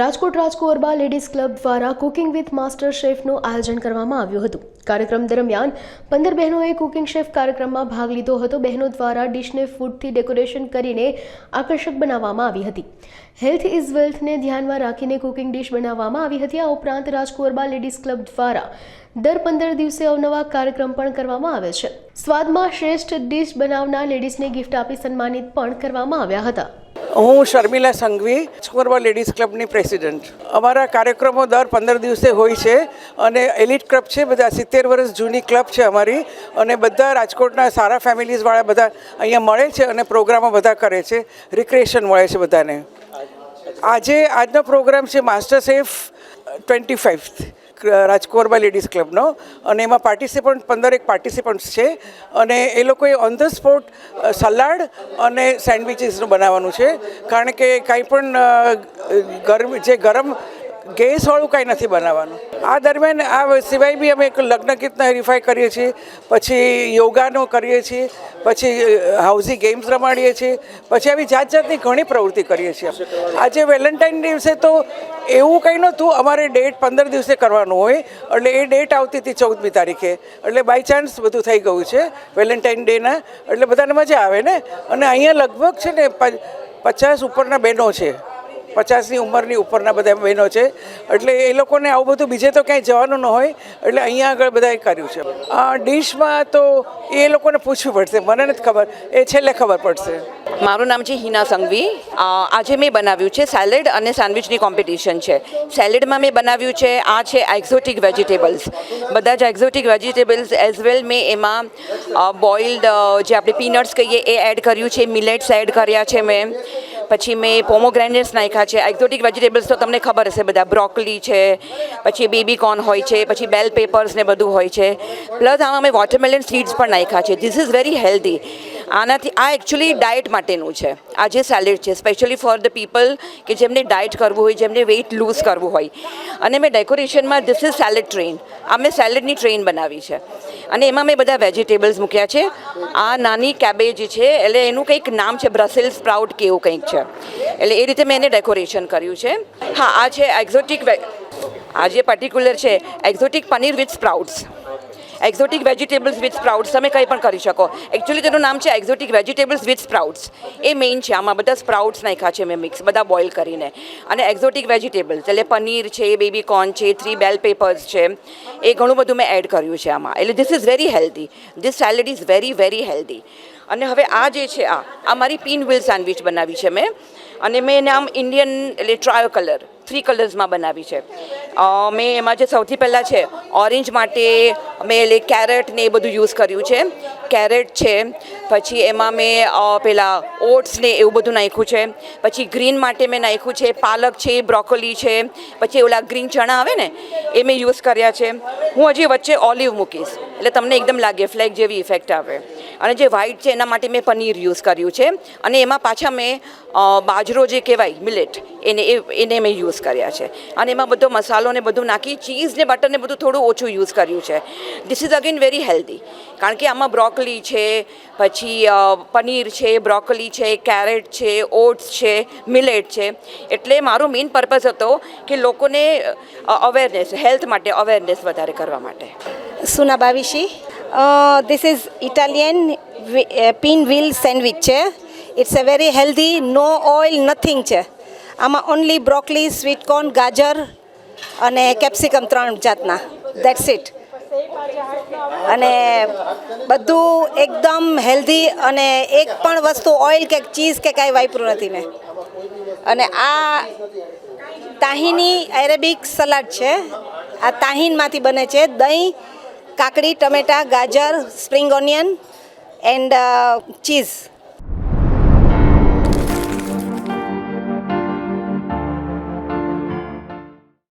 રાજકોટ રાજકોરબા ladies club દ્વારા cooking with master શેફનું આયોજન કરવામાં આવ્યું હતું. કાર્યક્રમ દરમિયાન પંદર બહેનોએ કુકિંગ શેફ કાર્યક્રમમાં ભાગ લીધો હતો. બહેનો દ્વારા ડિશને ફૂડથી ડેકોરેશન કરીને આકર્ષક બનાવવામાં આવી હતી. હેલ્થ ઇઝ વેલ્થને ધ્યાનમાં રાખીને કુકિંગ ડિશ બનાવવામાં આવી હતી. આ ઉપરાંત રાજકોરબા લેડીઝ ક્લબ દ્વારા દર પંદર દિવસે અવનવા કાર્યક્રમ પણ કરવામાં આવે છે. સ્વાદમાં શ્રેષ્ઠ ડિશ બનાવનાર લેડીઝને ગિફ્ટ આપી સન્માનિત પણ કરવામાં આવ્યા હતા. હું શર્મિલા સંઘવી, છોકરવા લેડીઝ ક્લબની પ્રેસિડન્ટ. અમારા કાર્યક્રમો દર પંદર દિવસે હોય છે અને એલિટ ક્લબ છે, બધા સિત્તેર વર્ષ જૂની ક્લબ છે અમારી અને બધા રાજકોટના સારા ફેમિલીઝવાળા બધા અહીંયા મળે છે અને પ્રોગ્રામો બધા કરે છે, રિક્રિએશન મળે છે બધાને. આજે આજનો પ્રોગ્રામ છે માસ્ટર સેફ ટ્વેન્ટી ફાઇવ્થ રાજકોરબા લેડીઝ ક્લબનો અને એમાં પાર્ટિસિપન્ટ પંદરેક પાર્ટિસિપન્ટ્સ છે અને એ લોકોએ ઓન ધ સ્પોટ સલાડ અને સેન્ડવિચીસનું બનાવવાનું છે. કારણ કે કાંઈ પણ ગરમ, જે ગરમ ગેસવાળું કાંઈ નથી બનાવવાનું. આ દરમિયાન આ સિવાય બી અમે એક લગ્ન ગીતના હરીફાઈ કરીએ છીએ, પછી યોગાનો કરીએ છીએ, પછી હાઉસી ગેમ્સ રમાડીએ છીએ, પછી આવી જાત જાતની ઘણી પ્રવૃત્તિ કરીએ છીએ. આજે વેલેન્ટાઇન દિવસે તો એવું કંઈ નહોતું, અમારે ડેટ પંદર દિવસે કરવાનું હોય, એટલે એ ડેટ આવતી હતી ચૌદમી તારીખે, એટલે બાય ચાન્સ બધું થઈ ગયું છે, વેલેન્ટાઇન ડેના, એટલે બધાને મજા આવે ને? અને અહીંયા લગભગ છે ને પચાસ ઉપરના બહેનો છે. પચાસની ઉંમરની ઉપરના બધા બહેનો છે. એટલે એ લોકોને આવું બધું બીજે તો ક્યાંય જવાનું ન હોય. એટલે અહીંયા આગળ બધાએ કર્યું છે. ડીશમાં તો એ લોકોને પૂછવું પડશે. મને નથી ખબર. એ છેલ્લે ખબર પડશે. મારું નામ છે હિના સંઘવી. આજે મેં બનાવ્યું છે સેલેડ અને સેન્ડવિચની કોમ્પિટિશન છે. સેલેડમાં મેં બનાવ્યું છે, આ છે એક્ઝોટિક વેજીટેબલ્સ. બધા જ એક્ઝોટિક વેજીટેબલ્સ એઝ વેલ મેં એમાં બોઇલ્ડ જે આપણે પીનટ્સ કહીએ, એ એડ કર્યું છે. મિલેટ્સ એડ કર્યા છે મેં. પછી મેં પોમોગ્રેનેટ્સ નાખ્યા છે, એક્ઝોટિક વેજીટેબલ્સ તો તમને ખબર હશે બધા, બ્રોકલી છે, પછી બેબી કોર્ન હોય છે, પછી બેલ પેપર્સ ને બધું હોય છે. પ્લસ આમાં મેં વોટરમેલન સીડ્સ પણ નાખ્યા છે. ધીસ ઇઝ વેરી હેલ્ધી આનાથી આ એકચ્યુઅલી ડાયટ માટેનું છે. આ જે સેલેડ છે સ્પેશિયલી ફોર ધ પીપલ કે જેમને ડાયટ કરવું હોય, જેમને વેઇટ લૂઝ કરવું હોય. અને મેં ડેકોરેશનમાં ધીસ ઇઝ સેલેડ ટ્રેન આ મેં સેલેડની ટ્રેન બનાવી છે. અને એમાં મેં બધા વેજીટેબલ્સ મૂક્યા છે. આ નાની કેબેજ છે, એટલે એનું કંઈક નામ છે બ્રસેલ સ્પ્રાઉટ કે એવું કંઈક છે. એટલે એ રીતે મેં એને ડેકોરેશન કર્યું છે. હા, આ છે એક્ઝોટિક આ જે પર્ટિક્યુલર છે exotic paneer with sprouts exotic vegetables with sprouts તમે કંઈ પણ કરી શકો. એકચ્યુઅલી તેનું નામ છે એક્ઝોટિક વેજીટેબલ્સ વિથ સ્પ્રાઉટ્સ એ મેઇન છે, આમાં બધા સ્પ્રાઉટ્સ નાખ્યા છે મેં મિક્સ બધા બોઇલ કરીને. અને એક્ઝોટિક વેજીટેબલ્સ એટલે પનીર છે બેબી કોર્ન છે થ્રી બેલ પેપર્સ છે, એ ઘણું બધું મેં એડ કર્યું છે આમાં. એટલે this is very healthy this salad is very very healthy અને હવે આ જે છે, આ આ મારી પિન વ્હીલ સેન્ડવિચ બનાવી છે મેં. અને મેં એને આમ ઇન્ડિયન એટલે ટ્રાયો કલર થ્રી કલર્સમાં બનાવી છે. મેં એમાં જે સૌથી પહેલાં છે ઓરેન્જ માટે મેં એટલે કેરેટ ને એ બધું યુઝ કર્યું છે. કેરેટ છે, પછી એમાં મેં પેલા ઓટ્સ ને એવું બધું નાખ્યું છે. પછી ગ્રીન માટે મેં નાખ્યું છે, પાલક છે બ્રોકોલી છે, પછી ઓલા ગ્રીન ચણા આવે ને, એ મેં યુઝ કર્યા છે. હું હજી વચ્ચે ઓલિવ મૂકીશ. એટલે તમને એકદમ લાગે, ફ્લેગ જેવી ઇફેક્ટ આવે. અને જે વ્હાઈટ છે, એના માટે મેં પનીર યુઝ કર્યું છે. અને એમાં પાછા મેં બાજરો જે કહેવાય મિલેટ એને એને મેં યુઝ કર્યા છે. અને એમાં બધો મસાલો ને બધું નાખી ચીઝ ને બટર ને બધું થોડું ઓછું યુઝ કર્યું છે. This is again very healthy કારણ કે આમાં બ્રોકલી છે, પછી પનીર છે બ્રોકલી છે કેરેટ છે ઓટ્સ છે મિલેટ છે. એટલે મારો મેઇન પર્પઝ હતો કે લોકોને અવેરનેસ હેલ્થ માટે અવેરનેસ વધારે કરવા માટે. Suna Bavishi is Italian pinwheel sandwich છે it's a very healthy no oil nothing છે આમાં ઓનલી બ્રોકલી સ્વીટકોર્ન ગાજર અને કેપ્સિકમ ત્રણ જાતના. દેટ્સ ઇટ અને બધું એકદમ હેલ્ધી અને એક પણ વસ્તુ ઓઇલ કે ચીઝ કે કાંઈ વાપર્યું નથી મેં. અને આ તાહીની એરેબિક સલાડ છે. આ તાહીનમાંથી બને છે દહીં કાકડી ટમેટા ગાજર સ્પ્રિંગ ઓનિયન એન્ડ ચીઝ.